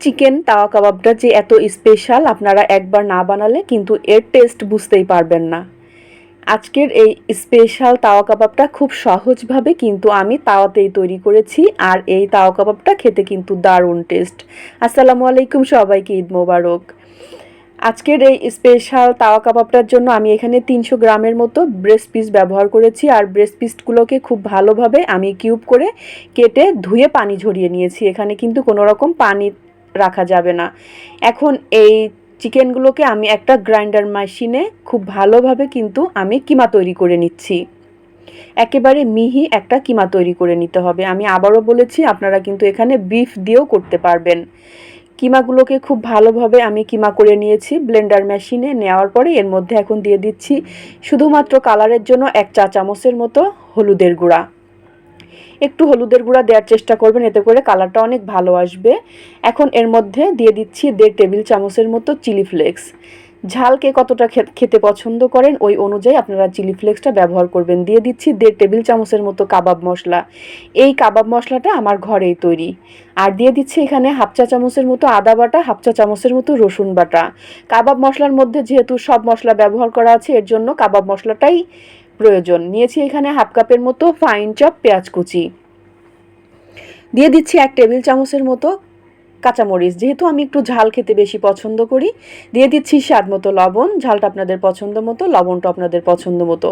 Chicken তাওয়া কাবাবটা যে এত স্পেশাল আপনারা একবার না বানালে কিন্তু এর টেস্ট বুঝতেই পারবেন না। আজকের এই স্পেশাল তাওয়া কাবাবটা খুব সহজভাবে কিন্তু আমি তাওয়াতেই তৈরি করেছি, আর এই তাওয়া কাবাবটা খেতে কিন্তু দারুণ টেস্ট আসসালামু আলাইকুম সবাইকে, ঈদ মোবারক। আজকের এই স্পেশাল তাওয়া কাবাবটার জন্য আমি এখানে তিনশো গ্রামের মতো ব্রেস্ট পিস ব্যবহার করেছি, আর ব্রেস্ট পিসগুলোকে খুব ভালোভাবে আমি কিউব করে কেটে ধুয়ে পানি ঝরিয়ে নিয়েছি। এখানে কিন্তু কোনো রকম পানি রাখা যাবে না। এখন এই চিকেনগুলোকে আমি একটা গ্রাইন্ডার মেশিনে খুব ভালোভাবে কিন্তু আমি কিমা তৈরি করে নিচ্ছি। একেবারে মিহি একটা কিমা তৈরি করে নিতে হবে। আমি আবারও বলেছি, আপনারা কিন্তু এখানে বিফ দিয়েও করতে পারবেন। কিমাগুলোকে খুব ভালোভাবে আমি কিমা করে নিয়েছি ব্লেন্ডার মেশিনে নেওয়ার পরে এর মধ্যে এখন দিয়ে দিচ্ছি শুধুমাত্র কালারের জন্য এক চা চামচের মতো হলুদের গুঁড়া। একটু হলুদের গুঁড়া দেওয়ার চেষ্টা করবেন, এতে করে কালারটা অনেক ভালো আসবে। এখন এর মধ্যে দিয়ে দিচ্ছি দেড় টেবিল চামচের মতো চিলি ফ্লেক্স। ঝালকে কতটা খেতে পছন্দ করেন ওই অনুযায়ী আপনারা চিলি ফ্লেক্সটা ব্যবহার করবেন। দিয়ে দিচ্ছি দেড় টেবিল চামচের মতো কাবাব মশলা। এই কাবাব মশলাটা আমার ঘরেই তৈরি। আর দিয়ে দিচ্ছি এখানে হাফ চা চামচের মতো আদা বাটা, হাফ চা চামচের মতো রসুন বাটা। কাবাব মশলার মধ্যে যেহেতু সব মশলা ব্যবহার করা আছে, এর জন্য কাবাব মশলাটাই প্রয়োজন। নিয়েছি এখানে হাফ কাপের মতো ফাইন চপ পেঁয়াজ কুচি। দিয়ে দিচ্ছি এক টেবিল চামচের মতো কাঁচামরিচ। যেহেতু আমি একটু ঝাল খেতে বেশি পছন্দ করি, দিয়ে দিচ্ছি স্বাদ মতো লবণ। ঝালটা আপনাদের পছন্দ মতো, লবণটা আপনাদের পছন্দ মতো।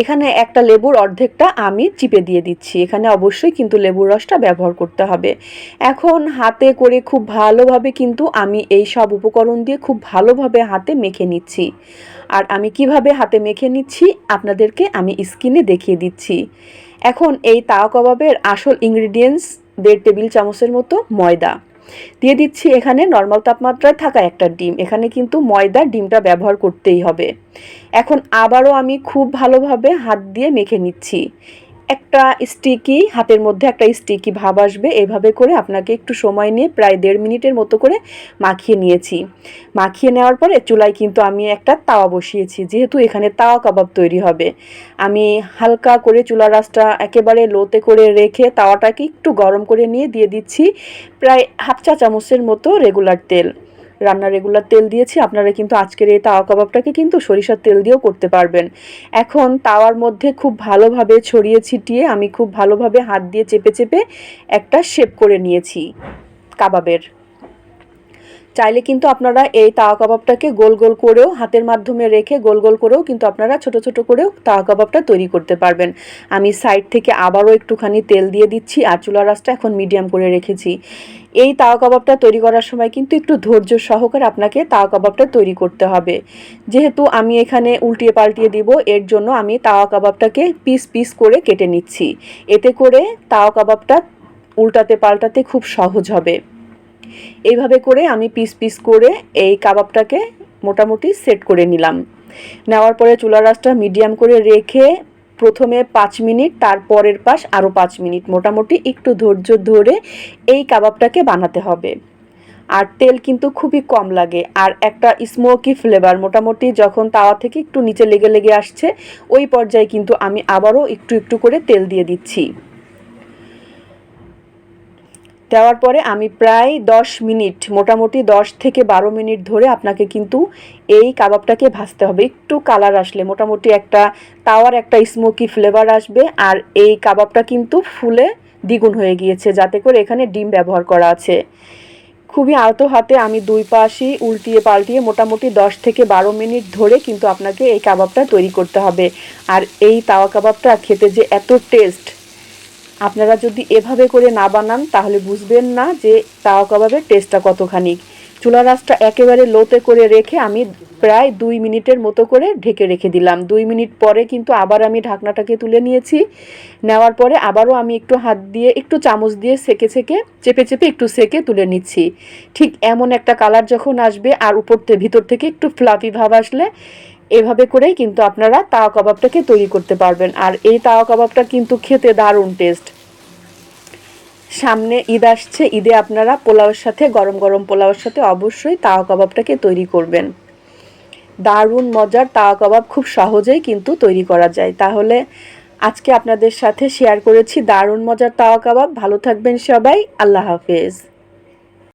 এখানে একটা লেবুর অর্ধেকটা আমি চিপে দিয়ে দিচ্ছি। এখানে অবশ্যই কিন্তু লেবুর রসটা ব্যবহার করতে হবে। এখন হাতে করে খুব ভালোভাবে কিন্তু আমি এই সব উপকরণ দিয়ে খুব ভালোভাবে হাতে মেখে নিচ্ছি। আর আমি কীভাবে হাতে মেখে নিচ্ছি, আপনাদেরকে আমি স্কিনে দেখিয়ে দিচ্ছি। এখন এই তাও কবাবের আসল ইনগ্রিডিয়েন্টস দেড় টেবিল চামচের মতো ময়দা। দিয়ে দিচ্ছি এখানে নর্মাল তাপমাত্রায় থাকা একটা ডিম। এখানে কিন্তু ময়দা ডিমটা ব্যবহার করতেই হবে। এখন আবারও আমি খুব ভালোভাবে হাত দিয়ে মেখে নিচ্ছি। একটা স্টিকি হাতের মধ্যে একটা স্টিকি ভাব আসবে। এভাবে করে আপনাকে একটু সময় নিয়ে প্রায় দেড় মিনিটের মতো করে মাখিয়ে নিয়েছি। মাখিয়ে নেওয়ার পরে চুলায় কিন্তু আমি একটা তাওয়া বসিয়েছি, যেহেতু এখানে তাওয়া কাবাব তৈরি হবে। আমি হালকা করে চুলা রাসটা একেবারে লোতে করে রেখে তাওয়াটাকে একটু গরম করে নিয়ে দিয়ে দিচ্ছি প্রায় হাফ চা চামচের মতো রেগুলার তেল। রান্নার রেগুলার তেল দিয়েছি, আপনারা কিন্তু আজকের এই তাওয়া কাবাবটাকে কিন্তু সরিষার তেল দিয়েও করতে পারবেন। এখন তাওয়ার মধ্যে খুব ভালোভাবে ছড়িয়ে ছিটিয়ে আমি খুব ভালোভাবে হাত দিয়ে চেপে চেপে একটা শেপ করে নিয়েছি কাবাবের। চাইলে কিন্তু আপনারা এই তাওয়া কাবাবটাকে গোল গোল করেও হাতের মাধ্যমে রেখে গোল গোল করেও কিন্তু আপনারা ছোট ছোট করেও তাওয়া কাবাবটা তৈরি করতে পারবেন। আমি সাইড থেকে আবারও একটুখানি তেল দিয়ে দিচ্ছি আর চুলা রাসটা এখন মিডিয়াম করে রেখেছি। এই তাওয়া কাবাবটা তৈরি করার সময় কিন্তু একটু ধৈর্য সহকারে আপনাকে তাওয়া কাবাবটা তৈরি করতে হবে। যেহেতু আমি এখানে উল্টিয়ে পাল্টিয়ে দিব, এর জন্য আমি তাওয়া কাবাবটাকে পিস পিস করে কেটে নিচ্ছি। এতে করে তাওয়া কাবাবটা উল্টাতে পাল্টাতে খুব সহজ হবে। এইভাবে করে আমি পিস পিস করে এই কাবাবটাকে মোটামুটি সেট করে নিলাম। নেওয়ার পরে চুলা রাসটা মিডিয়াম করে রেখে প্রথমে পাঁচ মিনিট, তারপরের পাশ আরও পাঁচ মিনিট মোটামুটি একটু ধৈর্য ধরে এই কাবাবটাকে বানাতে হবে। আর তেল কিন্তু খুবই কম লাগে। আর একটা স্মোকি ফ্লেভার মোটামুটি যখন তাওয়া থেকে একটু নিচে লেগে লেগে আসছে, ওই পর্যায়ে কিন্তু আমি আবারও একটু একটু করে তেল দিয়ে দিচ্ছি। দেওয়ার পরে আমি প্রায় দশ মিনিট, মোটামুটি দশ থেকে বারো মিনিট ধরে আপনাকে কিন্তু এই কাবাবটাকে ভাজতে হবে। একটু কালার আসলে, মোটামুটি একটা তাওয়ার একটা স্মোকি ফ্লেভার আসবে আর এই কাবাবটা কিন্তু ফুলে দ্বিগুণ হয়ে গিয়েছে, যাতে করে এখানে ডিম ব্যবহার করা আছে। খুবই আলতো হাতে আমি দুই পাশই উল্টিয়ে পাল্টিয়ে মোটামুটি দশ থেকে বারো মিনিট ধরে কিন্তু আপনাকে এই কাবাবটা তৈরি করতে হবে। আর এই তাওয়া কাবাবটা খেতে যে এত টেস্ট আপনারা যদি এভাবে করে না বানান, তাহলে বুঝবেন না যে তাওয়া কাবাবের টেস্টটা কতখানি। চুলা রাসটা একেবারে লোতে করে রেখে আমি প্রায় দুই মিনিটের মতো করে ঢেকে রেখে দিলাম। দুই মিনিট পরে কিন্তু আবার আমি ঢাকনাটাকে তুলে নিয়েছি। নেওয়ার পরে আবারও আমি একটু হাত দিয়ে, একটু চামচ দিয়ে সেকে সেকে, চেপে চেপে একটু সেকে তুলে নিচ্ছি। ঠিক এমন একটা কালার যখন আসবে, আর উপর থেকে, ভিতর থেকে একটু ফ্লাফি ভাব আসলে, এভাবে করেই কিন্তু আপনারা তাওয়া কাবাবটাকে তৈরি করতে পারবেন। আর এই তাওয়া কাবাবটা কিন্তু খেতে দারুণ টেস্ট সামনে ঈদ আসছে, ঈদে আপনারা পোলাওয়ের সাথে, গরম গরম পোলাওয়ের সাথে অবশ্যই তাওয়া কাবাবটাকে তৈরি করবেন। দারুণ মজার তাওয়া কাবাব, খুব সহজেই কিন্তু তৈরি করা যায়। তাহলে আজকে আপনাদের সাথে শেয়ার করেছি দারুণ মজার তাওয়া কাবাব। ভালো থাকবেন সবাই, আল্লাহ হাফেজ।